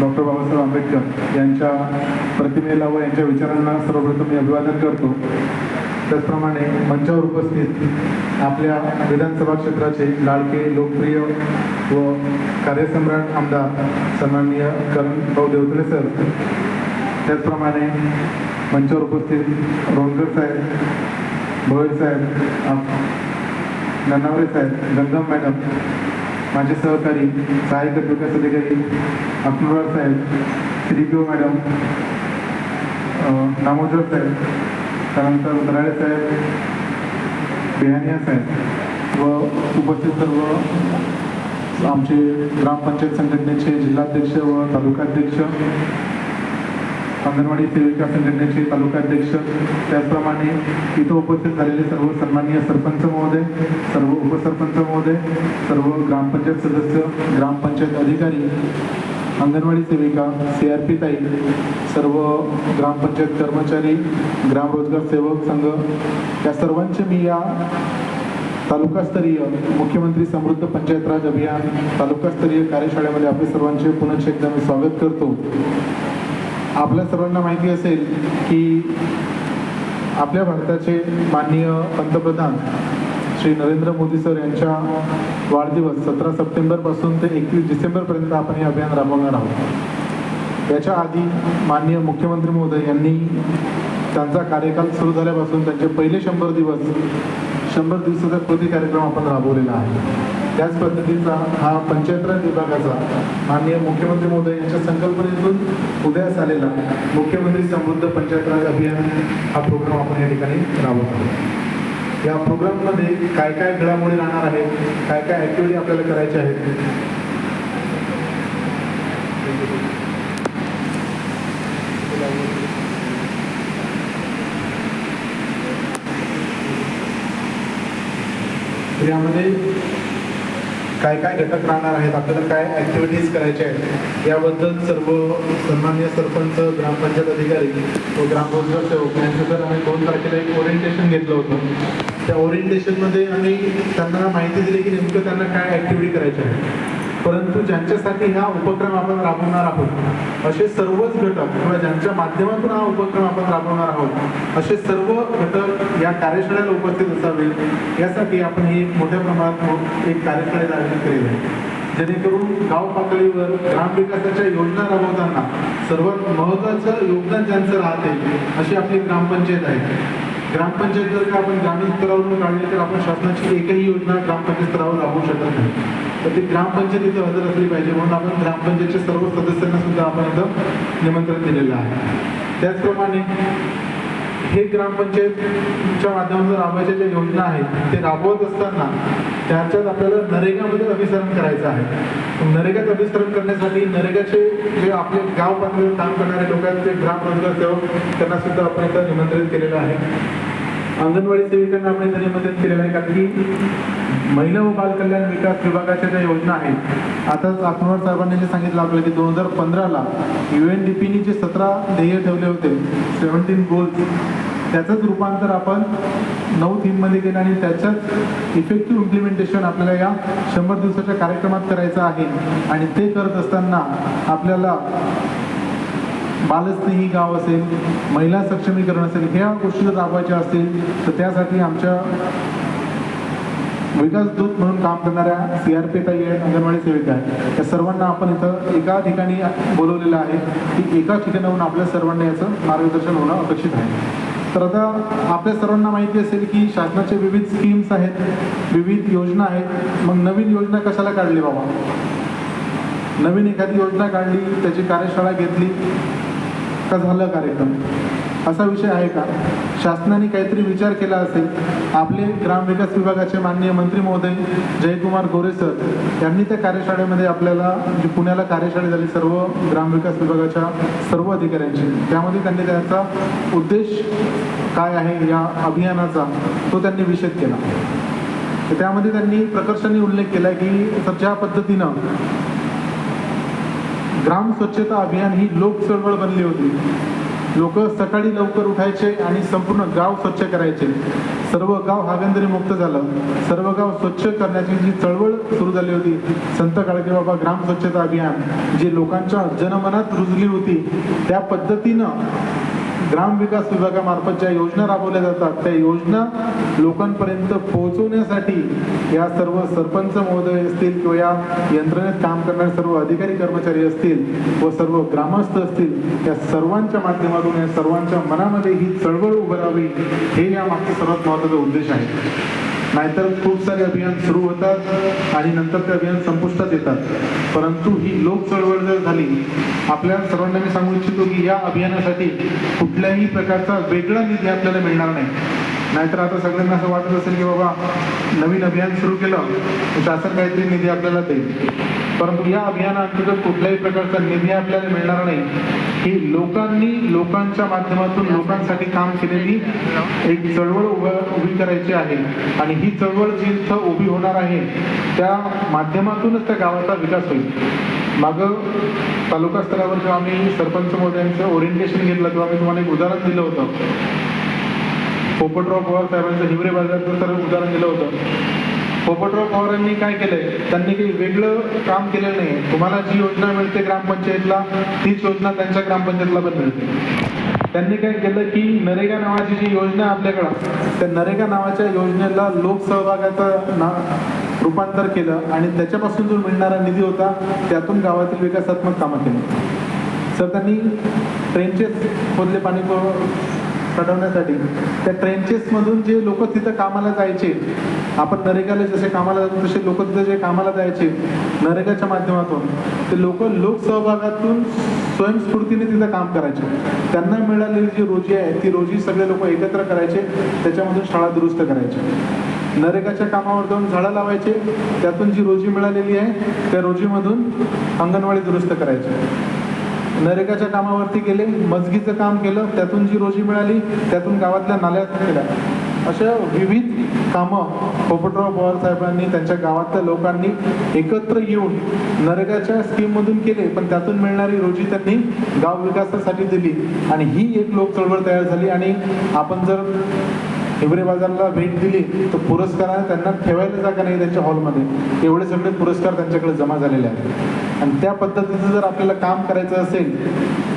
Doctor Babasaheb Ambedkar यांच्या प्रतिमेला व यांच्या विचारांना सर्वप्रथम मी अभिवादन करतो. त्याचप्रमाणे मंचावर उपस्थित आपल्या विधानसभा क्षेत्राचे लाडके लोकप्रिय व कार्यसम्राट आमदार सन्माननीय करण भाऊ देवतळे सर. त्याचप्रमाणे मंचावर उपस्थित रोणकर साहेब भोयर साहेब नन्नावरे साहेब गंगम मॅडम माझे सहकारी सहाय्यक विकास अधिकारी अकनुराव साहेब श्री पी ओ मॅडम अं, दामोदर साहेब त्यानंतर दराळे साहेब बिहानिया साहेब व उपस्थित सर्व आमचे ग्रामपंचायत संघटनेचे जिल्हाध्यक्ष व तालुकाध्यक्ष अंगणवाडी सेविका संघटनेचे तालुकाध्यक्ष त्याचप्रमाणे इथं उपस्थित झालेले सर्व सन्माननीय सरपंच महोदय सर्व उपसरपंच महोदय सर्व ग्रामपंचायत सदस्य ग्रामपंचायत अधिकारी अंगणवाडी सेविका सी आर पी ताई सर्व ग्रामपंचायत कर्मचारी ग्राम रोजगार सेवक संघ या सर्वांचे मी या तालुकास्तरीय मुख्यमंत्री समृद्ध पंचायत राज अभियान तालुकास्तरीय कार्यशाळेमध्ये आपले सर्वांचे पुनश्च एकदा मी स्वागत करतो. आपल्या सर्वांना माहिती असेल की आपल्या भारताचे माननीय पंतप्रधान श्री नरेंद्र मोदी सर यांच्या वाढदिवस सतरा सप्टेंबरपासून ते एकवीस डिसेंबरपर्यंत आपण हे अभियान राबवणार आहोत. याच्या आधी माननीय मुख्यमंत्री महोदय यांनी त्यांचा कार्यकाल सुरू झाल्यापासून त्यांचे पहिले शंभर दिवस शंभर दिवसाचा कृती कार्यक्रम आपण राबवलेला आहे. त्याच पद्धतीचा हा पंचायतराज विभागाचा माननीय मुख्यमंत्री महोदय यांच्या संकल्पनेतून उदयास आलेला मुख्यमंत्री समृद्ध पंचायतराज अभियान हा प्रोग्राम आपण या ठिकाणी राबवत आहोत. या प्रोग्राममध्ये काय काय घडामोडी राहणार आहेत? काय काय ॲक्टिव्हिटी आपल्याला करायच्या आहेत? यामध्ये काय काय घटक राहणार आहेत? आपल्याला काय ॲक्टिव्हिटीज करायच्या आहेत? याबद्दल सर्व सन्मान्य सरपंच ग्रामपंचायत अधिकारी व ग्रामरोजगार सेवक यांच्याकडे आम्ही दोन तारखेला एक ओरिएंटेशन घेतलं होतं. त्या ओरिएंटेशनमध्ये आम्ही त्यांना माहिती दिली की नेमकं त्यांना काय ॲक्टिव्हिटी करायच्या आहे परंतु ज्यांच्यासाठी हा उपक्रम आपण राबवणार आहोत असे सर्वच घटक किंवा ज्यांच्या माध्यमातून हा उपक्रम आपण राबवणार आहोत असे सर्व घटक या कार्यशाळेला उपस्थित असावे. यासाठी आपण हे एक मोठ्या प्रमाणात एक कार्यशाळेत आयोजित केलेलं आहे. जेणेकरून गाव पातळीवर ग्रामविकासाच्या योजना राबवताना सर्वात महत्त्वाचं योगदान ज्यांचं राहते अशी आपली ग्रामपंचायत आहे. ग्रामपंचायत जर का आपण ग्रामीण स्तरावरून काढली तर आपण शासनाची एकही योजना ग्रामपंचायत स्तरावर राबवू शकत नाही. तर ती ग्रामपंचायत इथं हजर असली पाहिजे म्हणून आपण ग्रामपंचायतच्या सर्व सदस्यांना सुद्धा आपण इथं निमंत्रण दिलेलं आहे. त्याचप्रमाणे हे ग्रामपंचायतच्या माध्यमातून राबवायच्या ज्या योजना आहेत ते राबवत असताना त्याच्यात आपल्याला नरेगामध्ये अभिसरण करायचं आहे. नरेगात अभिसरण करण्यासाठी नरेगाचे जे आपले गाव पातळीवर काम करणारे लोक आहेत ते ग्राम रोजगार सेवक त्यांना सुद्धा आपण इथं निमंत्रित केलेलं आहे. अंगणवाडी सेविकांना आपण त्यांनी मदत केलेलं आहे कारण की महिला व बालकल्याण विकास विभागाच्या ज्या योजना आहेत आताच अकनवर साहेबांनी जे सांगितलं आपल्याला की दोन हजार पंधराला यू एन डी पीनी जे सतरा ध्येय ठेवले होते सेवन्टीन गोल्स त्याचंच रूपांतर आपण नऊ थीममध्ये केलं आणि त्याच्याच इफेक्टिव्ह इम्प्लिमेंटेशन आपल्याला या शंभर दिवसाच्या कार्यक्रमात करायचं आहे. आणि ते करत असताना आपल्याला बालस्नेही गाव असेल महिला सक्षमीकरण असेल ह्या गोष्टी जर राबवायच्या असतील तर त्यासाठी आमच्या विकास दूत म्हणून काम करणाऱ्या सी आर पी ताई आहेत अंगणवाडी सेविका आहेत. त्या सर्वांना आपण इथं एका ठिकाणी बोलवलेलं आहे की एका ठिकाणाहून आपल्या सर्वांना याचं मार्गदर्शन होणं अपेक्षित आहे. तर आता आपल्या सर्वांना माहिती असेल की शासनाचे विविध स्कीम्स आहेत विविध योजना आहेत. मग नवीन योजना कशाला काढली बाबा? नवीन एखादी योजना काढली त्याची कार्यशाळा घेतली का झालं कार्यक्रम. असा विषय आहे का? शासनाने काहीतरी विचार केला असेल. आपले ग्रामविकास विभागाचे माननीय मंत्री महोदय जयकुमार गोरे सर यांनी त्या कार्यशाळेमध्ये आपल्याला जी पुण्याला कार्यशाळा झाली सर्व ग्रामविकास विभागाच्या सर्व अधिकाऱ्यांची त्यामध्ये त्यांनी त्यांचा उद्देश काय आहे या अभियानाचा तो त्यांनी विषेध केला. तर त्यामध्ये त्यांनी प्रकर्षाने उल्लेख केला की तर ज्या पद्धतीनं ग्राम स्वच्छता अभियान ही लोक चळवळ बनली होती. लोक सकाळी लवकर उठायचे आणि संपूर्ण गाव स्वच्छ करायचे. सर्व गाव हागंदरी मुक्त झालं. सर्व गाव स्वच्छ करण्याची जी चळवळ सुरू झाली होती संत बाबा ग्राम स्वच्छता अभियान जी लोकांच्या जनमनात रुजली होती त्या पद्धतीनं ग्रामविकास विभागामार्फत ज्या योजना राबवल्या जातात. त्या योजना लोकांपर्यंत पोहोचवण्यासाठी या सर्व सरपंच महोदय असतील किंवा या यंत्रणेत काम करणारे सर्व अधिकारी कर्मचारी असतील व सर्व ग्रामस्थ असतील या सर्वांच्या माध्यमातून या सर्वांच्या मनामध्ये ही चळवळ उभारावी हे या मागचा सर्वात महत्त्वाचा उद्देश आहे. नाहीतर खूप सारे अभियान सुरू होतात आणि नंतर ते अभियान संपुष्टात येतात. परंतु ही लोक चळवळ जर झाली आपल्या सर्वांना मी सांगू इच्छितो की या अभियानासाठी कुठल्याही प्रकारचा वेगळा निधी आपल्याला मिळणार नाही. नाहीतर आता सगळ्यांना असं वाटत असेल की बाबा नवीन अभियान सुरू केलं तर शासन काहीतरी निधी आपल्याला देईल. परंतु या अभियानाअंतर्गत कुठल्याही प्रकारचा निधी आपल्याला मिळणार नाही. ही लोकांनी लोकांच्या माध्यमातून लोकांसाठी काम केलेली एक चळवळ उभं उभी करायची आहे. आणि ही चळवळ जी इथं उभी होणार आहे त्या माध्यमातूनच त्या गावाचा विकास होईल. मागं तालुका स्तरावर जेव्हा आम्ही सरपंच महोदयांचं ओरिएंटेशन घेतलं तेव्हा मी तुम्हाला एक उदाहरण दिलं होतं. पोपटराव पवार साहेबांचं हिवरे बाजारचं तर उदाहरण दिलं होतं. पोपटराव पवारांनी काय केलंय? त्यांनी काही वेगळं काम केलेलं नाही तुम्हाला जी योजना मिळते ग्रामपंचायतला तीच योजना त्यांच्या ग्रामपंचायतला पण मिळते. त्यांनी काय केलं की नरेगा नावाची जी योजना आपल्याकडं त्या नरेगा नावाच्या योजनेला लोकसहभागाचं ना रूपांतर केलं आणि त्याच्यापासून जो मिळणारा निधी होता त्यातून गावातील विकासात्मक कामं केली. सर त्यांनी ट्रेनचेच खोदले पाणी पु- त्या ट्रेंचेसमधून जे लोक तिथं कामाला जायचे आपण नरेगाला जसे कामाला जातो तसे लोक तिथं जे कामाला जायचे नरेगाच्या माध्यमातून ते लोक लोकसहभागातून स्वयंस्फूर्तीने तिथं काम करायचे. त्यांना मिळालेली जी रोजी आहे ती रोजी सगळे लोक एकत्र करायचे त्याच्यामधून शाळा दुरुस्त करायचे. नरेगाच्या कामावर जाऊन झाडं लावायचे त्यातून जी रोजी मिळालेली आहे त्या रोजीमधून अंगणवाडी दुरुस्त करायचे. नरेगाच्या कामावरती गेले मजगीचं काम केलं त्यातून जी रोजी मिळाली त्यातून गावातल्या नाल्यात केल्या. अशा विविध कामं पोपटराव पवार साहेबांनी त्यांच्या गावातल्या लोकांनी एकत्र येऊन नरेगाच्या स्कीममधून केले पण त्यातून मिळणारी रोजी त्यांनी गाव विकासासाठी दिली. आणि ही एक लोक चळवळ तयार झाली आणि आपण जर हिवरे बाजारला भेट दिली तर पुरस्कारांना त्यांना ठेवायला जागा नाही त्यांच्या हॉलमध्ये. एवढे सगळे पुरस्कार त्यांच्याकडे जमा झालेले आहेत. आणि त्या पद्धतीचं जर आपल्याला काम करायचं असेल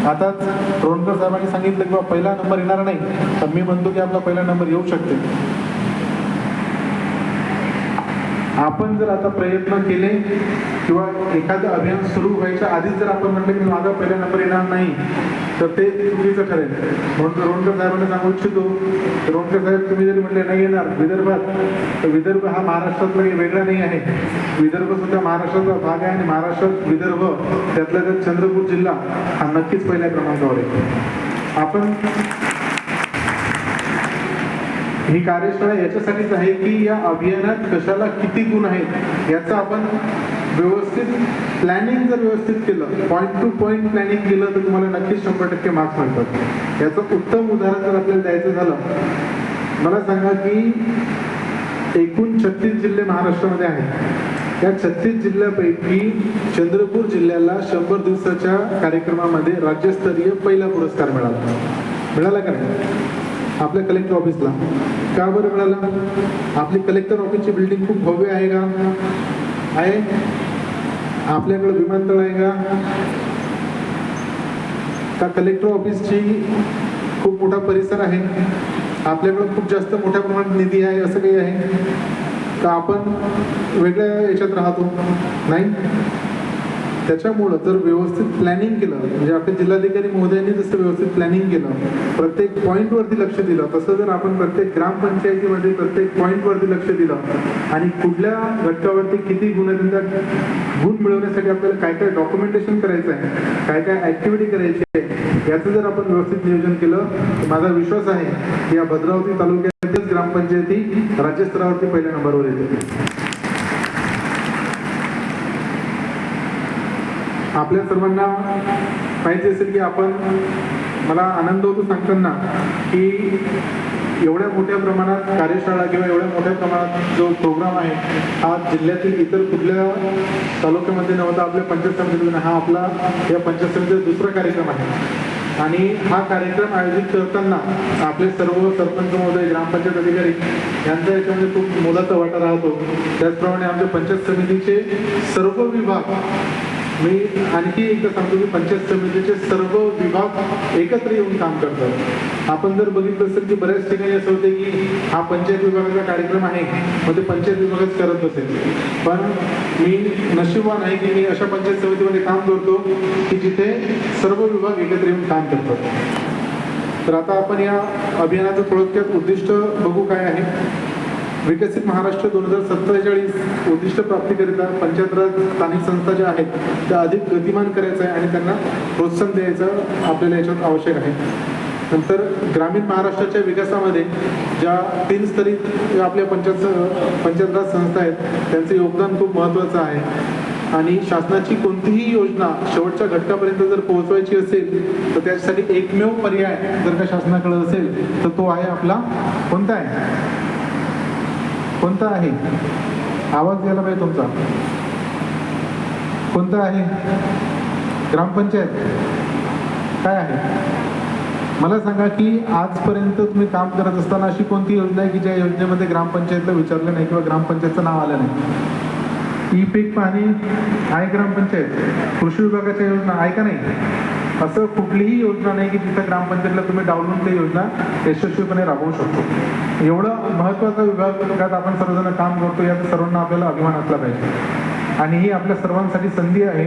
आताच रोणकर साहेबांनी सांगितलं की बा पहिला नंबर येणार नाही तर मी म्हणतो की आपला पहिला नंबर येऊ शकते. आपण जर आता प्रयत्न केले किंवा एखादं अभियान सुरू व्हायच्या आधीच जर आपण म्हटलं की माझा पहिला नंबर येणार नाही तर ते चुकीचं ठरेल. म्हणून रोणकर साहेबांना सांगू इच्छितो रोणकर साहेब तुम्ही जरी म्हटले नाही येणार विदर्भात तर विदर्भ हा महाराष्ट्रातला म्हणजे वेगळा नाही आहे. विदर्भ सुद्धा महाराष्ट्राचा भाग आहे आणि महाराष्ट्रात विदर्भ त्यातला त्यात चंद्रपूर जिल्हा हा नक्कीच पहिल्या क्रमांकावर आहे. आपण ही कार्यशाळा याच्यासाठीच आहे की या अभियानात कशाला किती गुण आहेत याचं आपण व्यवस्थित प्लॅनिंग जर व्यवस्थित केलं पॉईंट टू पॉईंट प्लॅनिंग केलं तर तुम्हाला नक्कीच शंभर टक्के मार्क्स मिळतात. याचं उत्तम उदाहरण जर आपल्याला द्यायचं झालं मला सांगा की एकूण छत्तीस जिल्हे महाराष्ट्रामध्ये आहेत. त्या छत्तीस जिल्ह्यापैकी चंद्रपूर जिल्ह्याला शंभर दिवसाच्या कार्यक्रमामध्ये राज्यस्तरीय पहिला पुरस्कार मिळाला. मिळाला का नाही? आपल्या कलेक्टर ऑफिसला का बरं मिळालं? आपली कलेक्टर ऑफिसची बिल्डिंग खूप भव्य आहे का? आहे. आपल्याकडं विमानतळ आहे का? का कलेक्टर ऑफिसची खूप मोठा परिसर आहे? आपल्याकडं खूप जास्त मोठ्या प्रमाणात निधी आहे असं काही आहे? का आपण वेगळ्या याच्यात राहतो? नाही? त्याच्यामुळं जर व्यवस्थित प्लॅनिंग केलं म्हणजे आपल्या जिल्हाधिकारी महोदयांनी जसं व्यवस्थित प्लॅनिंग केलं प्रत्येक पॉईंटवरती लक्ष दिलं तसं जर आपण प्रत्येक ग्रामपंचायतीमध्ये प्रत्येक पॉईंटवरती लक्ष दिलं आणि कुठल्या घटकावरती किती गुण गुण मिळवण्यासाठी आपल्याला काय काय डॉक्युमेंटेशन करायचं आहे काय काय ऍक्टिव्हिटी करायची आहे याचं जर आपण व्यवस्थित नियोजन केलं तर माझा विश्वास आहे की या भद्रावती तालुक्यातील ग्रामपंचायती राज्यस्तरावरती पहिल्या नंबरवर येते. आपल्या सर्वांना माहिती असेल की आपण मला आनंद होतो सांगताना की एवढ्या मोठ्या प्रमाणात कार्यशाळा किंवा एवढ्या मोठ्या प्रमाणात जो प्रोग्राम आहे हा जिल्ह्यातील इतर कुठल्या तालुक्यामध्ये नव्हता आपल्या पंचायत समितीमध्ये हा आपला या पंचायत समितीचा दुसरा कार्यक्रम आहे. आणि हा कार्यक्रम आयोजित करताना आपले सर्व सरपंच महोदय ग्रामपंचायत अधिकारी यांचा याच्यामध्ये खूप मोलाचा वाटा राहतो. त्याचप्रमाणे आमच्या पंचायत समितीचे सर्व विभाग मी आणखी एकदा सांगतो की पंचायत समितीचे सर्व विभाग एकत्र येऊन काम करतात. आपण जर बघितलं असेल की बऱ्याच ठिकाणी असं होते की हा पंचायत विभागाचा कार्यक्रम आहे मग ते पंचायत विभागच करत असेल पण मी नशीबवान आहे की मी अशा पंचायत समितीमध्ये काम करतो की जिथे सर्व विभाग एकत्र येऊन काम करतात. तर आता आपण या अभियानाचं थोडक्यात उद्दिष्ट बघू काय आहे. विकसित महाराष्ट्र दोन हजार सत्तेचाळीस उद्दिष्ट प्राप्तीकरिता पंचायत राज स्थानिक संस्था ज्या आहेत त्या अधिक गतिमान करायचं आहे आणि त्यांना प्रोत्साहन द्यायचं आपल्याला याच्यात आवश्यक आहे. नंतर ग्रामीण महाराष्ट्राच्या विकासामध्ये ज्या तीन स्तरीय आपल्या पंचायत पंचायत राज संस्था आहेत त्यांचं योगदान खूप महत्त्वाचं आहे. आणि शासनाची कोणतीही योजना शेवटच्या घटकापर्यंत जर पोहोचवायची असेल तर त्यासाठी एकमेव पर्याय जर का शासनाकडे असेल तर तो आहे आपला कोणता आहे? कोणता आहे? आवाज द्यायला पाहिजे तुमचा. कोणता आहे? ग्रामपंचायत. काय आहे? मला सांगा की आजपर्यंत तुम्ही काम करत असताना अशी कोणती योजना आहे की ज्या योजनेमध्ये ग्रामपंचायतला विचारलं नाही किंवा ग्रामपंचायतचं नाव आलं नाही? ई पीक पाहणी आहे ग्रामपंचायत. कृषी विभागाच्या योजना आहे का नाही? असं कुठलीही योजना नाही की तिथं ग्रामपंचायतला तुम्ही डावलून ते योजना यशस्वीपणे राबवू शकतो. एवढं महत्त्वाचा विभागात आपण सर्वजण काम करतो यात सर्वांना आपल्याला अभिमान असला पाहिजे. आणि ही आपल्या सर्वांसाठी संधी आहे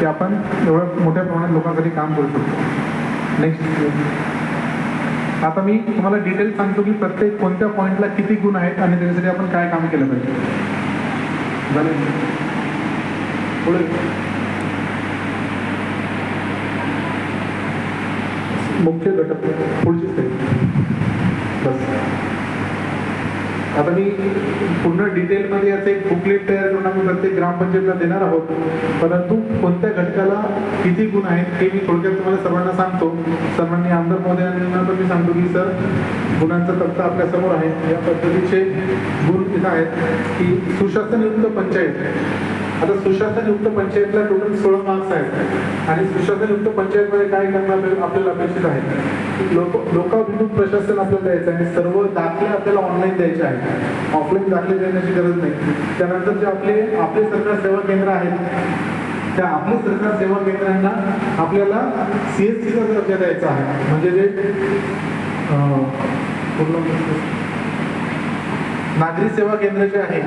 की आपण एवढ्या मोठ्या प्रमाणात लोकांसाठी काम करू शकतो. नेक्स्ट आता मी तुम्हाला डिटेल सांगतो की प्रत्येक कोणत्या पॉईंटला किती गुण आहेत आणि त्याच्यासाठी आपण काय काम केलं पाहिजे. झालं? पुढे. मुख्य घटक पुढची स्टेप बस. आता मी पूर्ण डिटेलमध्ये याचं एक बुकलेट तयार करून आम्ही प्रत्येक ग्रामपंचायतला देणार आहोत. परंतु कोणत्या घटकाला किती गुण आहेत हे मी थोडक्यात तुम्हाला सर्वांना सांगतो. सर्वांनी आमदार महोदयांना पण मी सांगतो की सर गुणांचा तक्ता आपल्यासमोर आहे. या पद्धतीचे गुण तिथं आहेत की सुशासनयुक्त पंचायत. आता सुशासनयुक्त पंचायतला टोटल सोळा मार्क्स आहेत. आणि सुशासनयुक्त पंचायतमध्ये काय करणं आपल्याला आपल्याला अपेक्षित आहे. लोक लोकाभिमुख प्रशासन आपल्याला द्यायचं आहे. सर्व दाखले आपल्याला ऑनलाईन द्यायचे आहेत. ऑफलाईन दाखले देण्याची गरज नाही. त्यानंतर जे आपले आपले सरकार सेवा केंद्र आहेत त्या आपल्या सरकार सेवा केंद्रांना आपल्याला सी एस सीचा दर्जा द्यायचा आहे. म्हणजे जे पूर्ण नागरी सेवा केंद्र जे आहे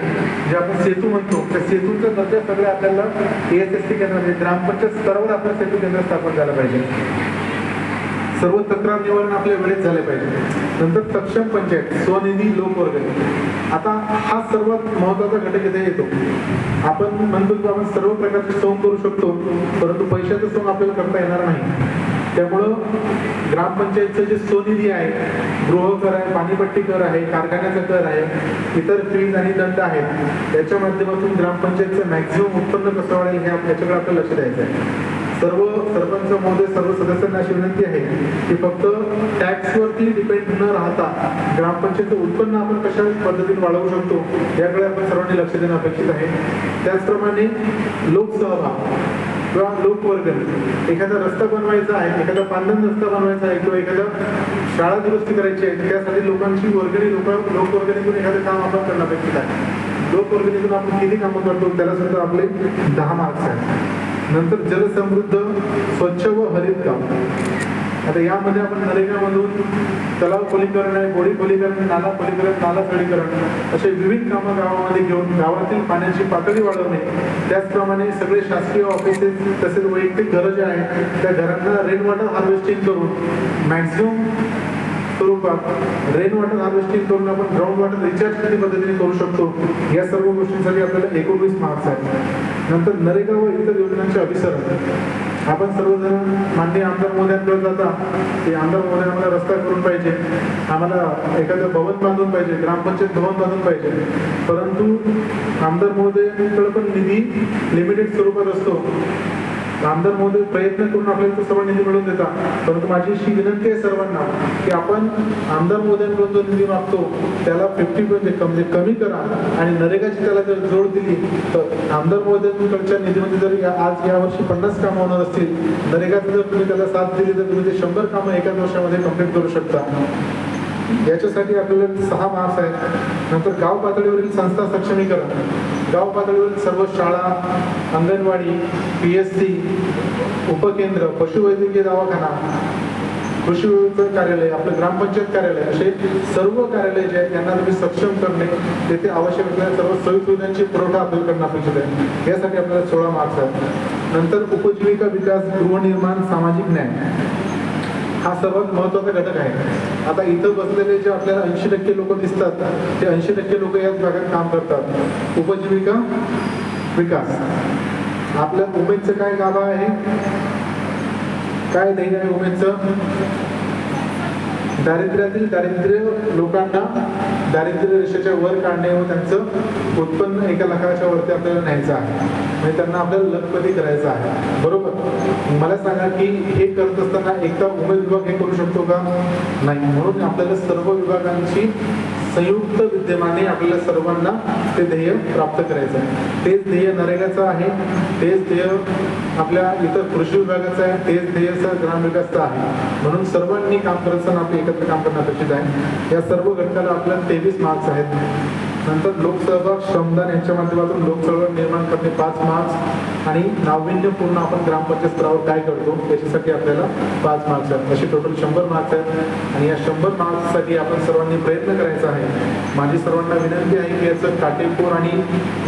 जे आपण सेतू म्हणतो त्या सेतूचा दर्जा सगळे आपल्याला एस एस टी केंद्रामध्ये म्हणजे ग्रामपंचायत स्तरावर आपलं सेतू केंद्र स्थापन झालं पाहिजे. सर्व तक्रार निवारण आपल्या वेळेत झाले पाहिजे. नंतर सक्षम पंचायत स्वनिधी लोकवर्ग. आता हा सर्वात महत्त्वाचा घटक इथे येतो. आपण म्हणतो की आपण सर्व प्रकारचे सोंग करू शकतो परंतु पैशाचं सोंग आपल्याला करता येणार नाही. त्यामुळं ग्रामपंचायतचं जे स्वनिधी आहे गृहकर आहे पाणीपट्टी कर आहे कारखान्याचा कर आहे इतर फीज आणि दंड आहेत त्याच्या माध्यमातून ग्रामपंचायतचं मॅक्झिमम उत्पन्न कसं वाढेल हे याच्याकडे आपल्याला लक्ष द्यायचं आहे. सर्व सरपंच महोदय सर्व सदस्यांना अशी विनंती आहे की फक्त टॅक्सवरती डिपेंड न राहता ग्रामपंचायतचं उत्पन्न आपण कशा पद्धतीने वाढवू शकतो याकडे आपण सर्वांनी लक्ष देणं अपेक्षित आहे. त्याचप्रमाणे लोकसहभाग. किंवा लोकवर्गणी एखादा रस्ता बनवायचा आहे एखादा पांधन रस्ता बनवायचा आहे किंवा एखादा शाळा दुरुस्ती करायची आहे त्यासाठी लोकांची वर्गणी लोक लोकवर्गणीतून एखादं काम आपण करणं अपेक्षित आहे लोकवर्गणीतून आपण किती कामं करतो त्याला सुद्धा आपले दहा मार्क्स आहेत. नंतर जलसमृद्ध स्वच्छ व हरित काम. आता यामध्ये आपण नरेगामधून तलाव खोलीकरण आहे गोडी खोलीकरण नाला खोलीकरण नाला खडीकरण असे विविध कामं गावामध्ये घेऊन गावातील पाण्याची पातळी वाढवणे त्याचप्रमाणे सगळे शासकीय ऑफिसेस तसेच वैयक्तिक घरं जे आहेत त्या घरांना रेन वॉटर हार्वेस्टिंग करून मॅक्झिमम स्वरूपात रेन वॉटर हार्वेस्टिंग करून आपण ग्राउंड वॉटर रिचार्ज किती पद्धतीने करू शकतो या सर्व गोष्टींसाठी आपल्याला एकोणवीस मार्क्स आहेत. नंतर नरेगा व इतर योजनांचे अभिसरण. आपण सर्वजण माननीय आमदार मोद्यांकडे जाता. की आमदार महोदय आम्हाला रस्ता करून पाहिजे. आम्हाला एखादं भवन बांधून पाहिजे ग्रामपंचायत भवन बांधून पाहिजे. परंतु आमदार महोदयांकडे पण निधी लिमिटेड स्वरूपात असतो. आमदार महोदय प्रयत्न करून आपल्याला तो सर्व निधी मिळवून देतात. परंतु माझी अशी विनंती आहे सर्वांना की आपण आमदार महोदयांकडून जो निधी मागतो त्याला फिफ्टी म्हणजे म्हणजे कमी करा. आणि नरेगाची त्याला जर जोड दिली तर आमदार महोदयांकडच्या निधीमध्ये जर या- आज यावर्षी पन्नास कामं होणार असतील नरेगाचं जर तुम्ही त्याला साथ दिली तर तुम्ही ते शंभर कामं एकाच वर्षामध्ये कंप्लीट करू शकता. याच्यासाठी आपल्याला सहा मार्क्स आहेत. नंतर गाव पातळीवरील संस्था सक्षमीकरण. गाव पातळीवरील सर्व शाळा अंगणवाडी पी एस सी उपकेंद्र पशुवैद्यकीय दवाखाना कृषी कार्यालय आपलं ग्रामपंचायत कार्यालय असे सर्व कार्यालय जे आहेत त्यांना तुम्ही सक्षम करणे तेथे आवश्यक असलेल्या सर्व सोयी सुविधांची पुरवठा आपल्याला करणं अपेक्षित आहे. यासाठी आपल्याला सोळा मार्क्स आहेत. नंतर उपजीविका विकास गृहनिर्माण सामाजिक न्याय. हा सर्वात महत्त्वाचा घटक आहे. आता इथं बसलेले जे आपल्याला ऐंशी टक्के लोक दिसतात ते ऐंशी टक्के लोक याच भागात काम करतात. उपजीविका विकास. आपल्या उमेदचं काय गाभा आहे? काय ध्येय आहे उमेदचं? दारिद्र्यातील दारिद्र्य लोकांना दारिद्र्य रेषेच्या वर काढणे व त्यांचं उत्पन्न एका लाखाच्या वरती आपल्याला न्यायचं आहे. म्हणजे त्यांना आपल्याला लखपती करायचं आहे. बरोबर? मला सांगा की हे करत असताना एकदा उमेद विभाग हे करू शकतो का? नाही. म्हणून आपल्याला सर्व विभागांची संयुक्त विद्यमाने आपल्याला सर्वांना ते ध्येय प्राप्त करायचं आहे. तेच ध्येय नरेगाचं आहे. तेच ध्येय आपल्या इतर कृषी विभागाचं आहे. तेच ध्येय सर ग्रामविकासचं आहे. म्हणून सर्वांनी काम करत असताना आपलं एकत्र काम करणं अपेक्षित आहे. या सर्व घटकाला आपल्याला तेवीस मार्क्स आहेत. नंतर लोकसहभाग श्रमदान यांच्या माध्यमातून लोकचळवळ निर्माण करणे पाच मार्क्स आणि नाविन्यपूर्ण आपण ग्रामपंचायत स्तरावर काय करतो याच्यासाठी आपल्याला पाच मार्क्स आहेत. असे टोटल शंभर मार्क्स आहेत. आणि या शंभर मार्क्ससाठी आपण सर्वांनी प्रयत्न करायचा आहे. माझी सर्वांना विनंती आहे की याचं काटेकोर आणि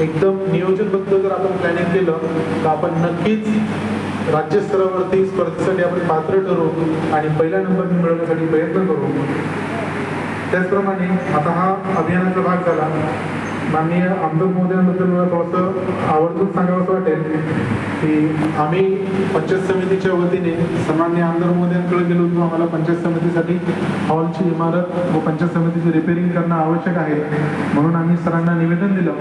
एकदम नियोजनबद्ध जर आपण प्लॅनिंग केलं तर आपण नक्कीच राज्यस्तरावरती स्पर्धेसाठी आपण पात्र ठरू आणि पहिला नंबर मिळवण्यासाठी प्रयत्न करू. त्याचप्रमाणे आता हा अभियानाचा भाग झाला. माननीय आमदार महोदयांबद्दल मला थोडंसं आवर्जून सांगावंसं वाटेल की आम्ही पंचायत समितीच्या वतीने सन्मान्य आमदार महोदयांकडे गेलो होतो. आम्हाला पंचायत समितीसाठी हॉलची इमारत व पंचायत समितीची रिपेअरिंग करणं आवश्यक आहे. म्हणून आम्ही सरांना निवेदन दिलं.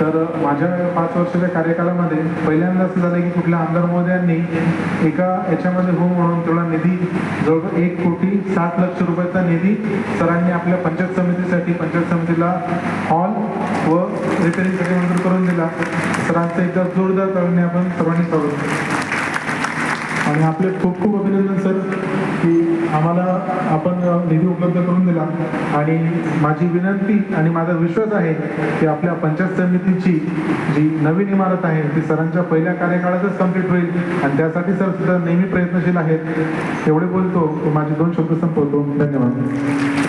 तर माझ्या पाच वर्षाच्या कार्यकालामध्ये पहिल्यांदा असं झालं की कुठल्या आमदार महोदयांनी एका याच्यामध्ये हो म्हणून तेवढा निधी जवळपास एक कोटी सात लक्ष रुपयाचा निधी सरांनी आपल्या पंचायत समितीसाठी पंचायत समितीला हॉल व रिपेअरिंगसाठी मंजूर करून दिला. सरांचं एकदा जोरदार करणे आपण सर्वांनी स्वागत करू. आणि आपले खूप खूप अभिनंदन सर की आम्हाला आपण निधी उपलब्ध करून दिला. आणि माझी विनंती आणि माझा विश्वास आहे की आपल्या पंचायत समितीची जी नवीन इमारत आहे ती सरांच्या पहिल्या कार्यकाळातच कंप्लीट होईल. आणि त्यासाठी सर सुद्धा नेहमी प्रयत्नशील आहेत. एवढे बोलतो माझे दोन शब्द संपवतो. धन्यवाद.